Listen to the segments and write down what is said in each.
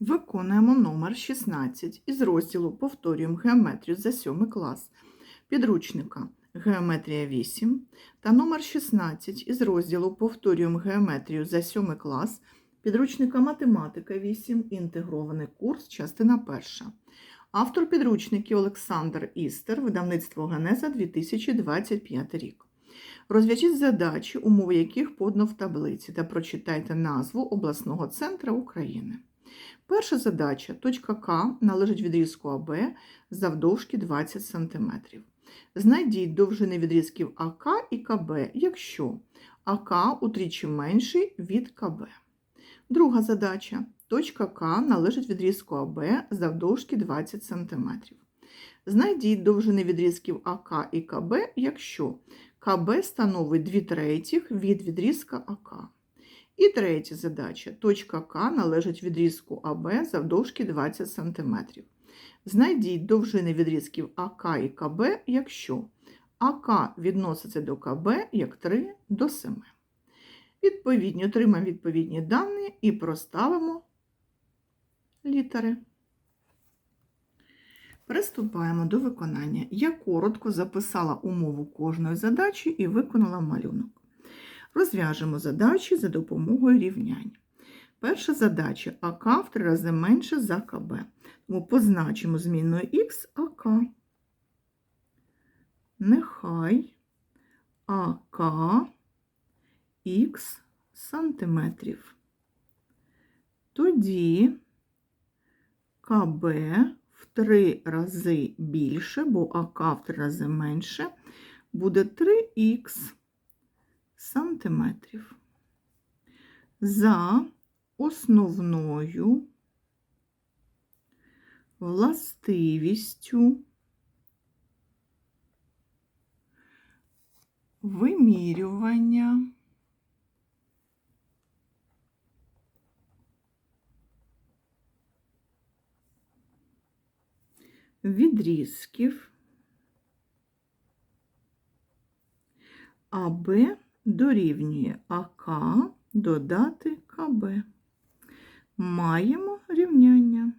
Виконуємо номер 16 із розділу Повторюємо геометрію за 7 клас підручника Геометрія 8 та номер 16 із розділу Повторюємо геометрію за 7 клас підручника Математика 8. Інтегрований курс, частина 1. Автор підручників Олександр Істер, видавництво Генеза 2025 рік. Розв'яжіть задачі, умови яких подано в таблиці, та прочитайте назву обласного центра України. Перша задача. Точка К належить відрізку АБ завдовжки 20 см. Знайдіть довжини відрізків АК і КБ, якщо АК утричі менший від КБ. Друга задача. Точка К належить відрізку АБ завдовжки 20 см. Знайдіть довжини відрізків АК і КБ, якщо КБ становить 2 третіх від відрізка АК. І третя задача. Точка К належить відрізку АБ завдовжки 20 см. Знайдіть довжини відрізків АК і КБ, якщо АК відноситься до КБ як 3 до 7. Відповідні, отримаємо відповідні дані і проставимо літери. Приступаємо до виконання. Я коротко записала умову кожної задачі і виконала малюнок. Розв'яжемо задачі за допомогою рівнянь. Перша задача АК в три рази менше за КБ. Тому позначимо змінною Х АК. Нехай АК Х сантиметрів. Тоді КБ в три рази більше, бо АК в три рази менше, буде 3х сантиметрів. За основною властивістю вимірювання відрізків АБ дорівнює АК додати КБ. Маємо рівняння.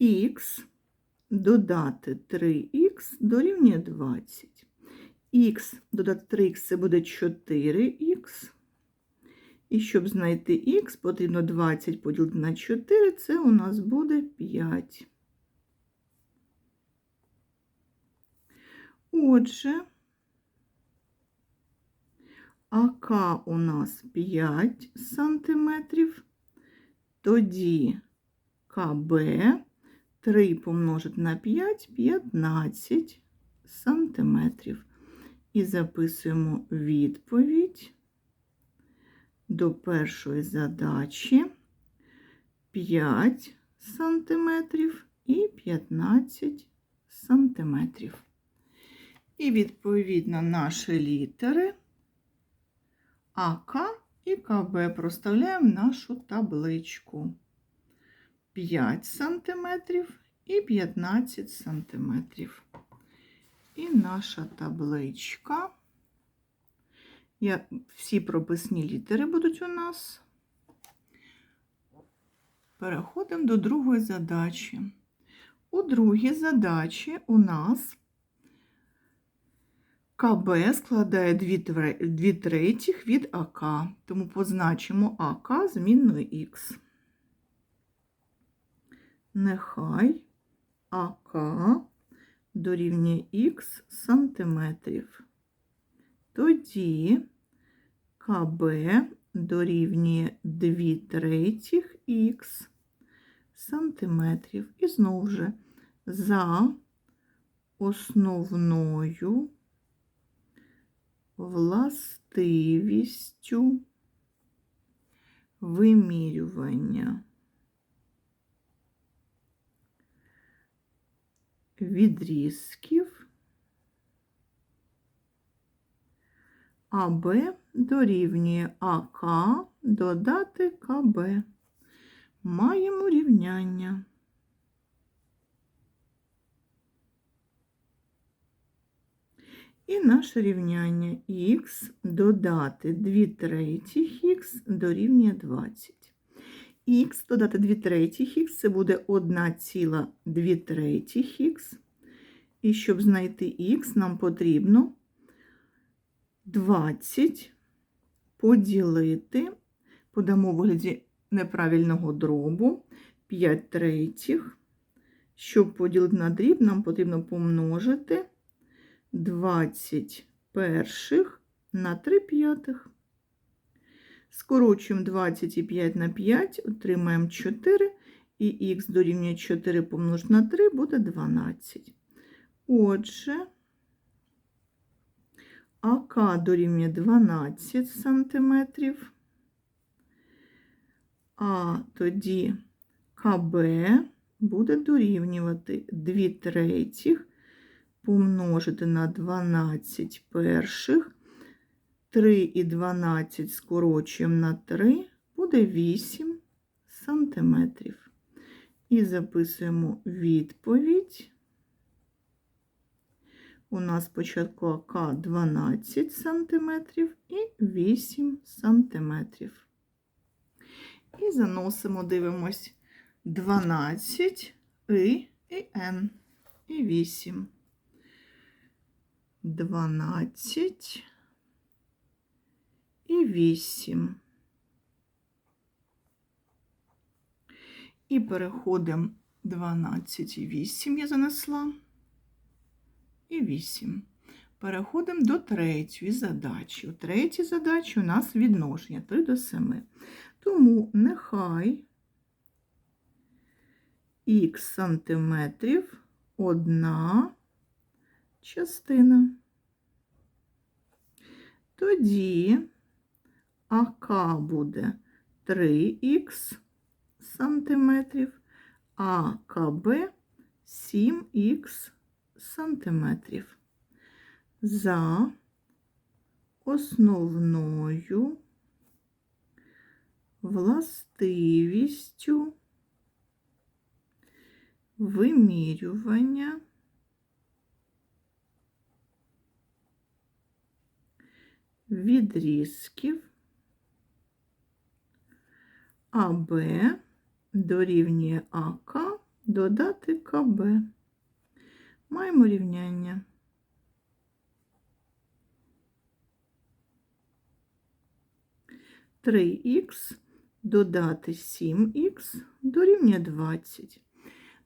Х додати 3х дорівнює 20. Х додати 3х це буде 4х. І щоб знайти х, потрібно 20 поділити на 4, це у нас буде 5. Отже, АК у нас 5 сантиметрів, тоді КБ 3 помножити на 5 15 сантиметрів. І записуємо відповідь до першої задачі 5 сантиметрів і 15 сантиметрів. І відповідно наші літери АК і КБ проставляємо в нашу табличку. 5 см і 15 см. І наша табличка. Я, Всі прописні літери будуть у нас. Переходимо до другої задачі. У другій задачі у нас КБ складає 2 третіх від АК, тому позначимо АК змінною Х. Нехай АК дорівнює Х сантиметрів. Тоді КБ дорівнює 2 третіх Х сантиметрів. І знову ж за основною властивістю вимірювання відрізків АБ дорівнює АК додати КБ. Маємо рівняння. І наше рівняння х додати 2 третіх х дорівнює 20. Х додати 2 третіх х це буде 1,2 третіх х. І щоб знайти х, нам потрібно 20 поділити, подамо у вигляді неправильного дробу 5 третіх. Щоб поділити на дріб, нам потрібно помножити 20 перших на 3 п'ятих. Скорочуємо 25 на 5, отримаємо 4, і х дорівнює 4 помножити на 3 буде 12. Отже, АК дорівнює 12 см, а тоді КБ буде дорівнювати 2 третіх помножити на 12 перших. 3 і 12 скорочуємо на 3, буде 8 сантиметрів. І записуємо відповідь. У нас спочатку АК 12 сантиметрів і 8 сантиметрів. І заносимо, дивимось 12 і і Н і 8. 12 і 8. І переходимо 12 і 8 я занесла. І 8. Переходимо до третьої задачі. У третій задачі у нас відношення 3 до 7. Тому нехай х сантиметрів одна частина. Тоді АК буде 3х сантиметрів, а КБ 7х сантиметрів. За основною властивістю вимірювання відрізків АБ дорівнює АК додати КБ. Маємо рівняння. Три х додати 7х дорівнює 20.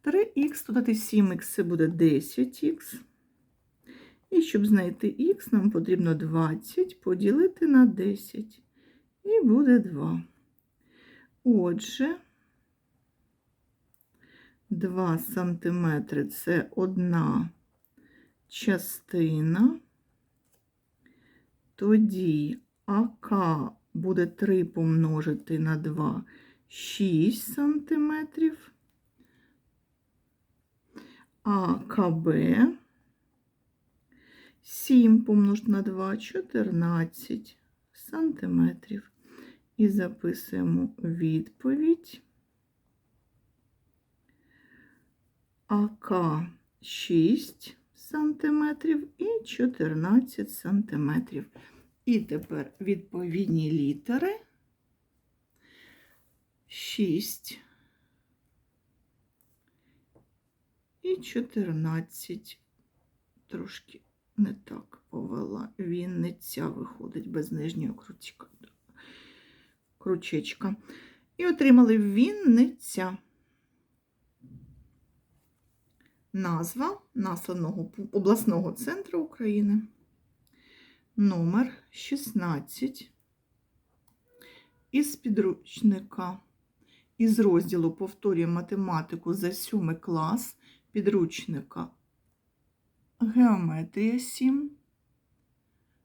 3х додати 7х це буде 10х. І щоб знайти х, нам потрібно 20 поділити на 10. І буде 2. Отже, 2 см це одна частина. Тоді АК буде 3 помножити на 2 6 см. А КБ 7 помножити на 2 14 сантиметрів. І записуємо відповідь. АК 6 сантиметрів і 14 сантиметрів. І тепер відповідні літери 6 і 14. Трошки не так повела. Вінниця виходить без нижнього крючка. крючечка. І отримали Вінниця. Назва населеного обласного центру України. Номер 16 із підручника. Із розділу повторює математику за 7 клас підручника Геометрія 7,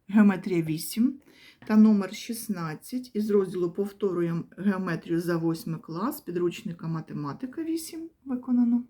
Геометрія 8 та номер 16 із розділу повторюємо геометрію за 8 клас. Підручника математика 8 виконано.